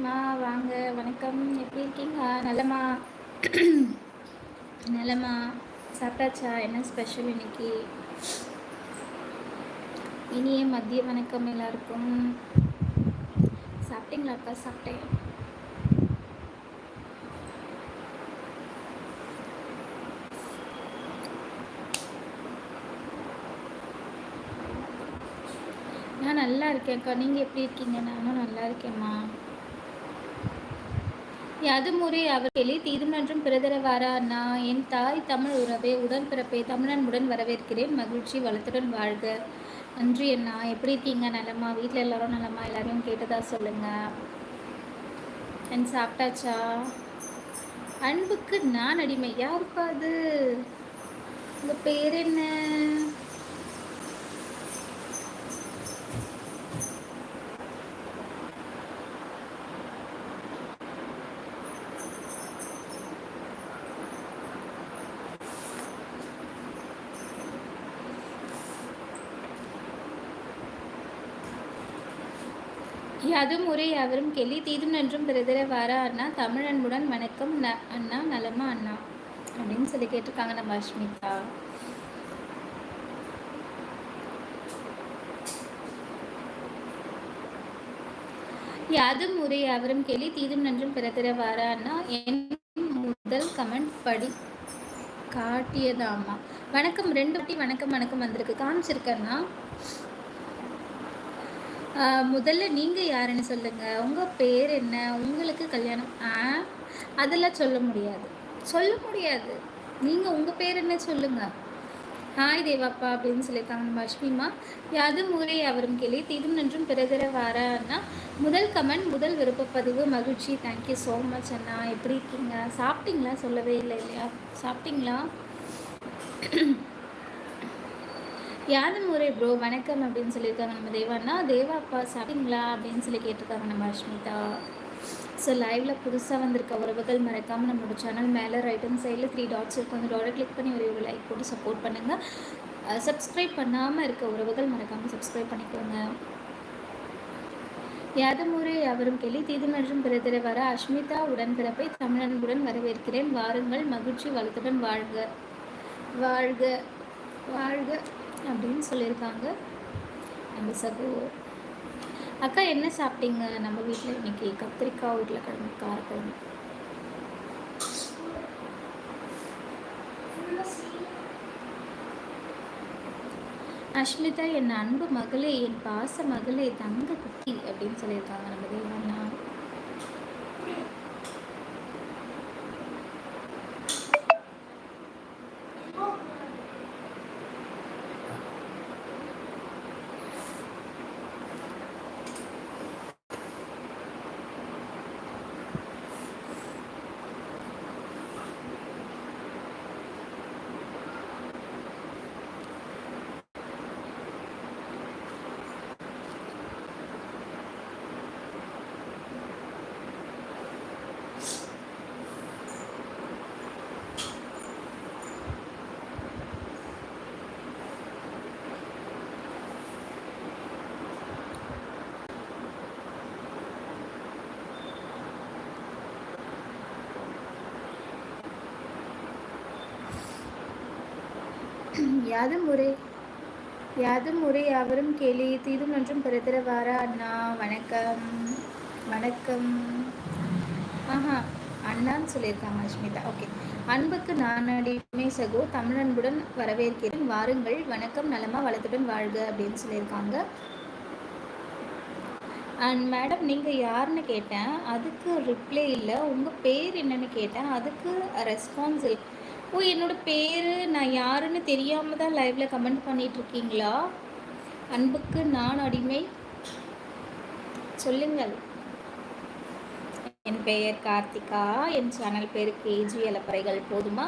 அஸ்வினிமா வாங்க வணக்கம். எப்படி இருக்கீங்க? நல்லம்மா நல்லம்மா சாப்பிட்டாச்சா? என்ன ஸ்பெஷல் இன்னைக்கு? இனிய மதிய வணக்கம் எல்லாருக்கும். சாப்பிட்டீங்களா அக்கா? சாப்பிட்டேன். நான் நல்லா இருக்கேன்க்கா. நீங்கள் எப்படி இருக்கீங்க? நானும் நல்லா இருக்கேம்மா முறை அவர் கேள்வி தீதுமன்றம் பிரதரவாரா என் தாய் தமிழ் உறவே உடன்பிறப்பே தமிழன்புடன் வரவேற்கிறேன். மகிழ்ச்சி வளத்துடன் வாழ்க. நன்றி அண்ணா. எப்படி இருக்கீங்க? நலமா? வீட்டில் எல்லாரும் நலமா? எல்லாரையும் கேட்டதா சொல்லுங்க. அண்ட் சாப்பிட்டாச்சா? அன்புக்கு நான் அடிமை யாருப்பா அது உங்கள் பேர் என்ன? யாதும் முறை அவரும் கெளி தீதும் நன்றும் பிறதிர வாரா அண்ணா. தமிழ் அன்புடன் வணக்கம். ந அண்ணா நலமா அண்ணா. அப்படின்னு சொல்லி கேட்டிருக்காங்க நம்ம அஷ்மிதா யாதும் முறை அவரும் கெளி தீதும் நன்றும் பிறதிர வாரா அண்ணா. என் முதல் கமெண்ட் படி காட்டியதாமா வணக்கம். ரெண்டு வாட்டி வணக்கம் வணக்கம் வந்திருக்கு. காமிச்சிருக்கேன்னா முதல்ல நீங்கள் யாருன்னு சொல்லுங்கள் உங்கள் பேர் என்ன? உங்களுக்கு கல்யாணம் ஆ? அதெல்லாம் சொல்ல முடியாது. சொல்ல முடியாது. நீங்கள் உங்கள் பேர் என்ன சொல்லுங்கள் ஹாய் தேவாப்பா அப்படின்னு சொல்லியிருக்காங்க நம்ம அஷ்மிமா யாது முறை அவரும் கேள்வி தீதும் நன்றும் பிறகிற வாரன்னா முதல் கமெண்ட் முதல் விருப்பப்பதிவு மகிழ்ச்சி. தேங்க்யூ ஸோ மச் அண்ணா. எப்படி இருக்கீங்க? சாப்பிட்டீங்களா? சொல்லவே இல்லை இல்லையா? சாப்பிட்டீங்களா? யாரும் முறை ப்ரோ வணக்கம் அப்படின்னு சொல்லியிருக்காங்க. நம்ம தேவான்னா தேவா அப்பா சாப்பிட்டீங்களா? அப்படின்னு சொல்லி கேட்டிருக்காங்க நம்ம அஷ்மிதா ஸோ லைவில் புதுசாக வந்திருக்க உறவுகள் மறக்காமல் நம்மளோட சேனல் மேலே ரைட் ஹண்ட் சைடில் த்ரீ டாட்ஸ் இருக்கும் அந்த டாட்டை கிளிக் பண்ணி ஒரு ஒரு லைக் போட்டு சப்போர்ட் பண்ணுங்கள் சப்ஸ்கிரைப் பண்ணாமல் இருக்க உறவுகள் மறக்காமல் சப்ஸ்கிரைப் பண்ணிக்கோங்க. யாதமுறை அவரும் கெளி தீதுமன்றம் பிறதிர வர அஷ்மிதா உடன்பிறப்பை தமிழன்புடன் வரவேற்கிறேன். வாருங்கள் மகிழ்ச்சி வளத்துடன் வாழ்க. வாழ்க வாழ்க. அப்படின்னு சொல்லியிருக்காங்க. நம்ம சகோ. அக்கா என்ன சாப்பிட்டீங்க? நம்ம வீட்டில் இன்னைக்கு கத்திரிக்காய் உருளைக்கிழங்கு காரக்குழம்பு அஷ்மிதா என் அன்பு மகளே என் பாச மகளே தங்க குட்டி அப்படின்னு சொல்லியிருக்காங்க நம்ம யாது முறை யாது முறை அவரும் கேலி தீதும் என்றும் பிறத்திரவாரா? அண்ணா வணக்கம் வணக்கம். ஆஹா அண்ணான்னு சொல்லியிருக்காங்க அஷ்மிதா ஓகே. அன்புக்கு நான் அடிமை சகோ தமிழன்புடன் வரவேற்கிறேன். வாருங்கள் வணக்கம் நலமா வளத்துடன் வாழ்க அப்படின்னு சொல்லியிருக்காங்க. அண்ட் மேடம் நீங்கள் யாருன்னு கேட்டேன். அதுக்கு ரிப்ளை இல்லை. உங்கள் பேர் என்னன்னு கேட்டேன். அதுக்கு ரெஸ்பான்ஸ் இல்லை. ஓ என்னோட பேர் நான் யாருன்னு தெரியாமல் தான் லைவில் கமெண்ட் பண்ணிகிட்ருக்கீங்களா அன்புக்கு நான் அடிமை. சொல்லுங்கள். என் பெயர் கார்த்திகா. என் சேனல் பேர் கேஜி அலப்பறைகள் போதுமா?